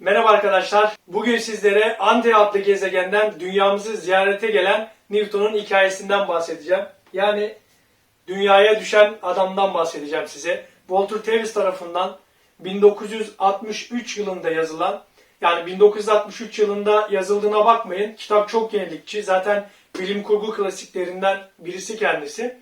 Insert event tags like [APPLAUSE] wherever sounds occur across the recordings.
Merhaba arkadaşlar. Bugün sizlere Ante adlı gezegenden dünyamızı ziyarete gelen Newton'un hikayesinden bahsedeceğim. Yani dünyaya düşen adamdan bahsedeceğim size. Walter Tevis tarafından 1963 yılında yazılan, yani 1963 yılında yazıldığına bakmayın. Kitap çok yenilikçi. Zaten bilim kurgu klasiklerinden birisi kendisi.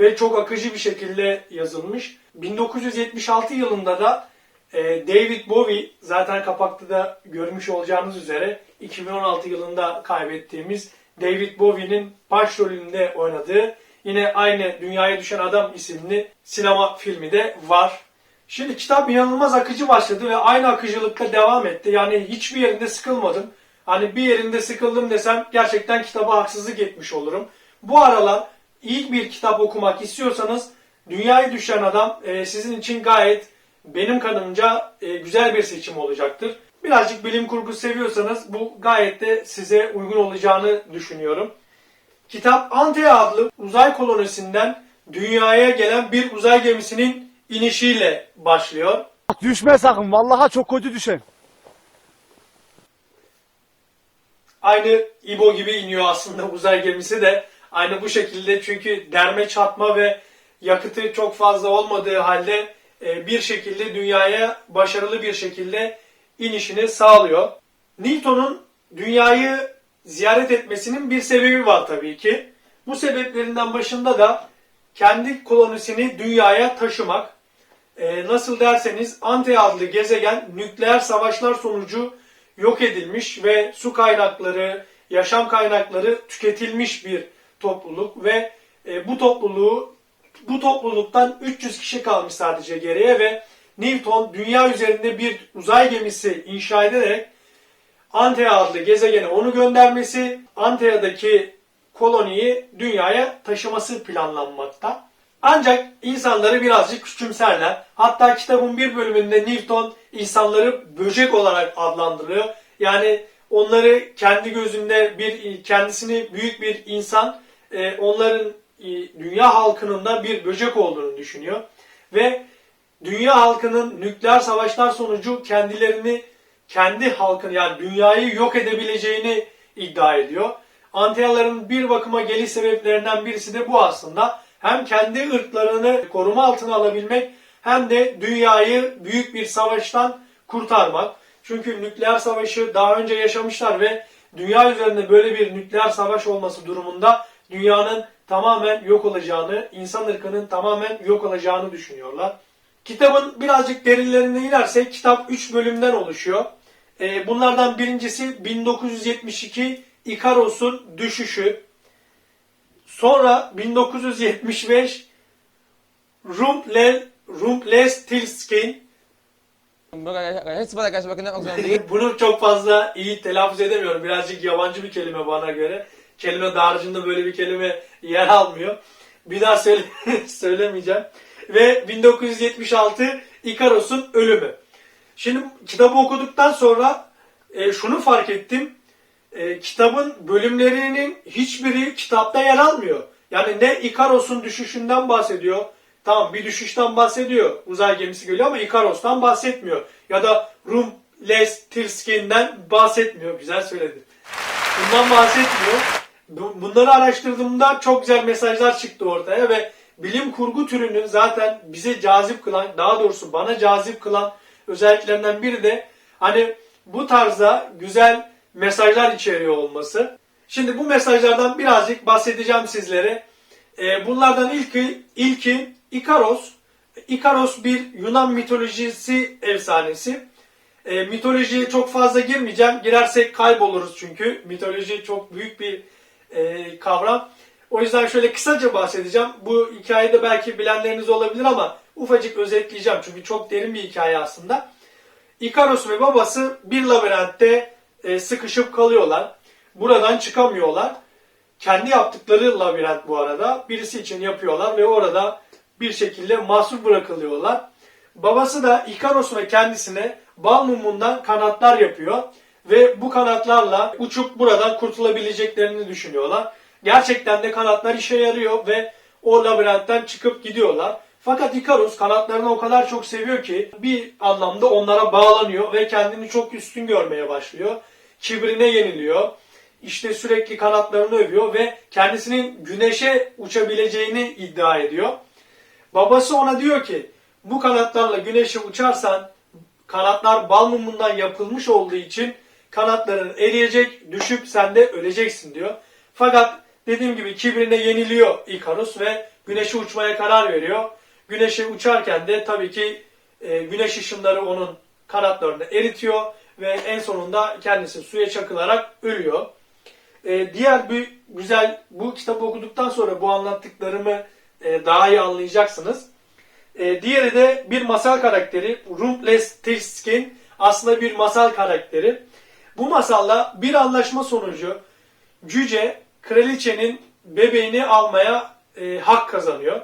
Ve çok akıcı bir şekilde yazılmış. 1976 yılında da e, David Bowie zaten kapakta da görmüş olacağınız üzere 2016 yılında kaybettiğimiz David Bowie'nin başrolünde oynadığı yine aynı Dünyaya Düşen Adam isimli sinema filmi de var. Şimdi kitap inanılmaz akıcı başladı ve aynı akıcılıkta devam etti. Yani hiçbir yerinde sıkılmadım. Hani bir yerinde sıkıldım desem gerçekten kitaba haksızlık etmiş olurum. Bu aralar iyi bir kitap okumak istiyorsanız Dünyaya Düşen Adam e, sizin için gayet benim kanımca e, güzel bir seçim olacaktır. Birazcık bilim kurgu seviyorsanız bu gayet de size uygun olacağını düşünüyorum. Kitap Antea adlı uzay kolonisinden dünyaya gelen bir uzay gemisinin inişiyle başlıyor. Düşme sakın. Vallahi çok kötü düşen. Aynı İbo gibi iniyor aslında [LAUGHS] uzay gemisi de. Aynı bu şekilde çünkü derme çatma ve yakıtı çok fazla olmadığı halde bir şekilde dünyaya başarılı bir şekilde inişini sağlıyor. Newton'un dünyayı ziyaret etmesinin bir sebebi var tabii ki. Bu sebeplerinden başında da kendi kolonisini dünyaya taşımak. E, nasıl derseniz Ante adlı gezegen nükleer savaşlar sonucu yok edilmiş ve su kaynakları, yaşam kaynakları tüketilmiş bir topluluk ve e, bu topluluğu bu topluluktan 300 kişi kalmış sadece geriye ve Newton dünya üzerinde bir uzay gemisi inşa ederek Antea adlı gezegene onu göndermesi, Antea'daki koloniyi dünyaya taşıması planlanmakta. Ancak insanları birazcık küçümserler. Hatta kitabın bir bölümünde Newton insanları böcek olarak adlandırıyor. Yani onları kendi gözünde bir kendisini büyük bir insan, e, onların dünya halkının da bir böcek olduğunu düşünüyor. Ve dünya halkının nükleer savaşlar sonucu kendilerini kendi halkını yani dünyayı yok edebileceğini iddia ediyor. Anteaların bir bakıma geliş sebeplerinden birisi de bu aslında. Hem kendi ırklarını koruma altına alabilmek hem de dünyayı büyük bir savaştan kurtarmak. Çünkü nükleer savaşı daha önce yaşamışlar ve dünya üzerinde böyle bir nükleer savaş olması durumunda dünyanın tamamen yok olacağını, insan ırkının tamamen yok olacağını düşünüyorlar. Kitabın birazcık derinlerine inersek kitap 3 bölümden oluşuyor. Ee, bunlardan birincisi 1972 Ikaros'un düşüşü. Sonra 1975 Rumple, değil. Bunu çok fazla iyi telaffuz edemiyorum. Birazcık yabancı bir kelime bana göre. Kelime dağarcığında böyle bir kelime yer almıyor. Bir daha söyle [LAUGHS] söylemeyeceğim. Ve 1976 Ikaros'un ölümü. Şimdi kitabı okuduktan sonra e, şunu fark ettim. E, kitabın bölümlerinin hiçbiri kitapta yer almıyor. Yani ne Ikaros'un düşüşünden bahsediyor. Tamam bir düşüşten bahsediyor. Uzay gemisi geliyor ama Ikaros'tan bahsetmiyor. Ya da Rum Les Tirskin'den bahsetmiyor. Güzel söyledim. Bundan bahsetmiyor. Bu- Bunları araştırdığımda çok güzel mesajlar çıktı ortaya ve bilim kurgu türünün zaten bize cazip kılan, daha doğrusu bana cazip kılan özelliklerinden biri de hani bu tarzda güzel mesajlar içeriyor olması. Şimdi bu mesajlardan birazcık bahsedeceğim sizlere. Ee, bunlardan ilki, ilki Ikaros. Ikaros bir Yunan mitolojisi efsanesi. E, mitolojiye çok fazla girmeyeceğim. Girersek kayboluruz çünkü. Mitoloji çok büyük bir e, kavram. O yüzden şöyle kısaca bahsedeceğim. Bu hikayede belki bilenleriniz olabilir ama ufacık özetleyeceğim. Çünkü çok derin bir hikaye aslında. Ikaros ve babası bir labirentte e, sıkışıp kalıyorlar. Buradan çıkamıyorlar. Kendi yaptıkları labirent bu arada. Birisi için yapıyorlar ve orada bir şekilde mahsur bırakılıyorlar. Babası da Ikaros ve kendisine bal mumundan kanatlar yapıyor ve bu kanatlarla uçup buradan kurtulabileceklerini düşünüyorlar. Gerçekten de kanatlar işe yarıyor ve o labirentten çıkıp gidiyorlar. Fakat Ikarus kanatlarını o kadar çok seviyor ki bir anlamda onlara bağlanıyor ve kendini çok üstün görmeye başlıyor. Kibrine yeniliyor. İşte sürekli kanatlarını övüyor ve kendisinin güneşe uçabileceğini iddia ediyor. Babası ona diyor ki bu kanatlarla güneşe uçarsan kanatlar bal mumundan yapılmış olduğu için kanatların eriyecek, düşüp sen de öleceksin diyor. Fakat dediğim gibi kibrine yeniliyor Ikarus ve güneşe uçmaya karar veriyor. Güneşe uçarken de tabii ki e, güneş ışınları onun kanatlarını eritiyor ve en sonunda kendisi suya çakılarak ölüyor. E, diğer bir güzel bu kitabı okuduktan sonra bu anlattıklarımı e, daha iyi anlayacaksınız. E, diğeri de bir masal karakteri. Rumpelstiltskin aslında bir masal karakteri. Bu masalla bir anlaşma sonucu cüce kraliçenin bebeğini almaya e, hak kazanıyor.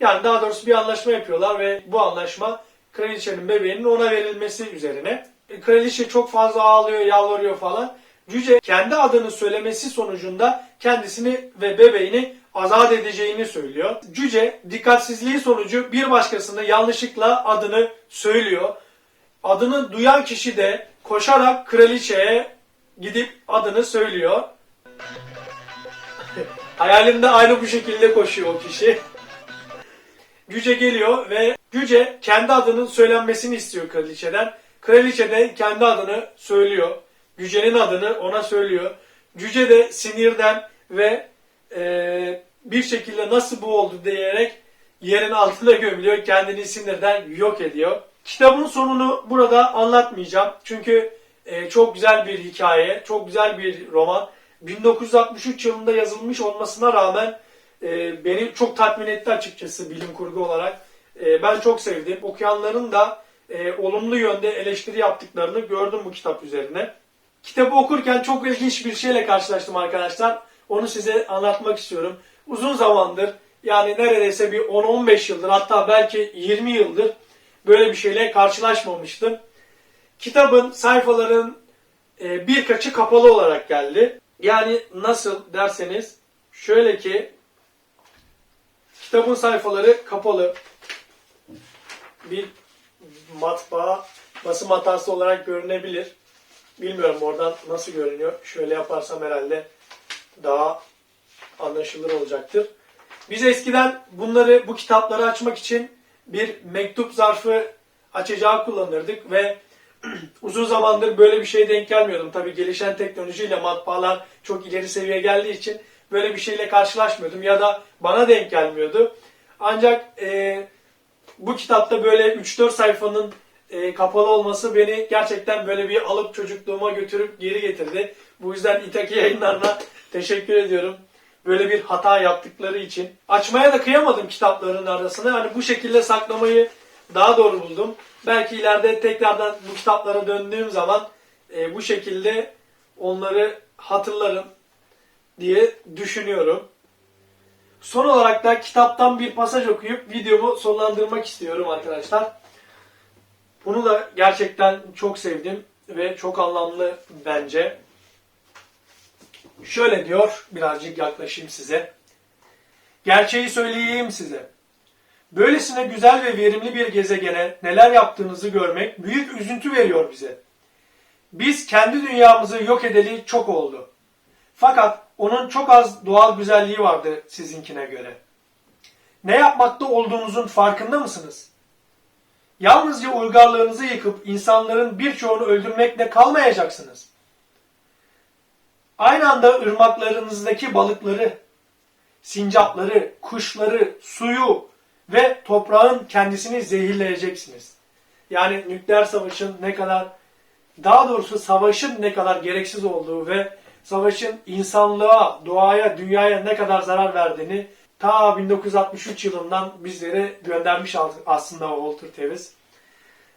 Yani daha doğrusu bir anlaşma yapıyorlar ve bu anlaşma kraliçenin bebeğinin ona verilmesi üzerine. E, kraliçe çok fazla ağlıyor, yalvarıyor falan. Cüce kendi adını söylemesi sonucunda kendisini ve bebeğini azat edeceğini söylüyor. Cüce dikkatsizliği sonucu bir başkasına yanlışlıkla adını söylüyor. Adını duyan kişi de koşarak kraliçeye gidip adını söylüyor. [LAUGHS] Hayalimde aynı bu şekilde koşuyor o kişi. Cüce geliyor ve Cüce kendi adının söylenmesini istiyor kraliçeden. Kraliçe de kendi adını söylüyor. Cüce'nin adını ona söylüyor. Cüce de sinirden ve e, bir şekilde nasıl bu oldu diyerek yerin altına gömülüyor. Kendini sinirden yok ediyor. Kitabın sonunu burada anlatmayacağım. Çünkü e, çok güzel bir hikaye, çok güzel bir roman. 1963 yılında yazılmış olmasına rağmen e, beni çok tatmin etti açıkçası bilim kurgu olarak. E, ben çok sevdim. Okuyanların da e, olumlu yönde eleştiri yaptıklarını gördüm bu kitap üzerine. Kitabı okurken çok ilginç bir şeyle karşılaştım arkadaşlar. Onu size anlatmak istiyorum. Uzun zamandır yani neredeyse bir 10-15 yıldır hatta belki 20 yıldır böyle bir şeyle karşılaşmamıştım. Kitabın sayfaların e, birkaçı kapalı olarak geldi. Yani nasıl derseniz şöyle ki kitabın sayfaları kapalı. Bir matbaa basım hatası olarak görünebilir. Bilmiyorum oradan nasıl görünüyor. Şöyle yaparsam herhalde daha anlaşılır olacaktır. Biz eskiden bunları, bu kitapları açmak için bir mektup zarfı açacağı kullanırdık ve [CLEARS THROAT] uzun zamandır böyle bir şeye denk gelmiyordum. Tabii gelişen teknolojiyle matbaalar çok ileri seviye geldiği için böyle bir şeyle karşılaşmıyordum ya da bana denk gelmiyordu. Ancak e, bu kitapta böyle 3-4 sayfanın e, kapalı olması beni gerçekten böyle bir alıp çocukluğuma götürüp geri getirdi. Bu yüzden İtaki yayınlarına teşekkür ediyorum. Böyle bir hata yaptıkları için. Açmaya da kıyamadım kitapların arasını. Hani bu şekilde saklamayı daha doğru buldum. Belki ileride tekrardan bu kitaplara döndüğüm zaman e, bu şekilde onları hatırlarım diye düşünüyorum. Son olarak da kitaptan bir pasaj okuyup videomu sonlandırmak istiyorum arkadaşlar. Bunu da gerçekten çok sevdim ve çok anlamlı bence. Şöyle diyor, birazcık yaklaşayım size. Gerçeği söyleyeyim size. Böylesine güzel ve verimli bir gezegene neler yaptığınızı görmek büyük üzüntü veriyor bize. Biz kendi dünyamızı yok edeli çok oldu. Fakat onun çok az doğal güzelliği vardı sizinkine göre. Ne yapmakta olduğunuzun farkında mısınız? Yalnızca uygarlığınızı yıkıp insanların birçoğunu öldürmekle kalmayacaksınız. Aynı anda ırmaklarınızdaki balıkları, sincapları, kuşları, suyu ve toprağın kendisini zehirleyeceksiniz. Yani nükleer savaşın ne kadar, daha doğrusu savaşın ne kadar gereksiz olduğu ve savaşın insanlığa, doğaya, dünyaya ne kadar zarar verdiğini ta 1963 yılından bizlere göndermiş aslında Walter Tevis.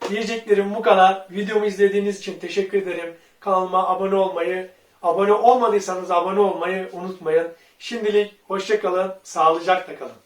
Diyeceklerim bu kadar. Videomu izlediğiniz için teşekkür ederim. Kanalıma abone olmayı, abone olmadıysanız abone olmayı unutmayın. Şimdilik hoşçakalın, sağlıcakla kalın.